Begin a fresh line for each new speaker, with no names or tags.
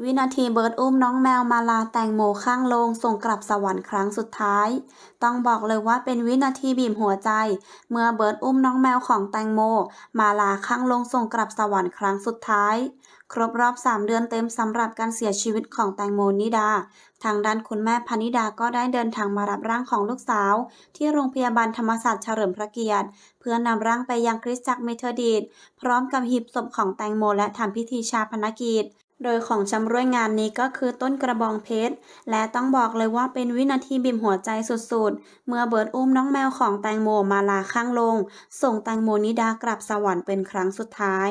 วินาทีเบิร์ดอุ้มน้องแมวมาลาแตงโมข้างโลงส่งกลับสวรรค์ครั้งสุดท้าย ต้องบอกเลยว่าเป็นวินาทีบีบหัวใจ เมื่อเบิร์ดอุ้มน้องแมวของแตงโม มาลาข้างโลงส่งกลับสวรรค์ครั้งสุดท้าย ครบรอบ 3 เดือนเต็มสำหรับการเสียชีวิตของแตงโมนิดา ทางด้านคุณแม่พนิดาก็ได้เดินทางมารับร่างของลูกสาว ที่โรงพยาบาลธรรมศาสตร์เฉลิมพระเกียรติ เพื่อนำร่างไปยังคริสตจักรเมเทอดีตพร้อมกับหีบศพของแตงโมและทำพิธีชาปนกิจ โดยของชำร่วยงานนี้ก็คือต้นกระบองเพชร และต้องบอกเลยว่าเป็นวินาทีบิ่มหัวใจสุดๆ เมื่อเบิร์ดอุ้มน้องแมวของแตงโมมาลาข้างลง ส่งแตงโมนิดากลับสวรรค์เป็นครั้งสุดท้าย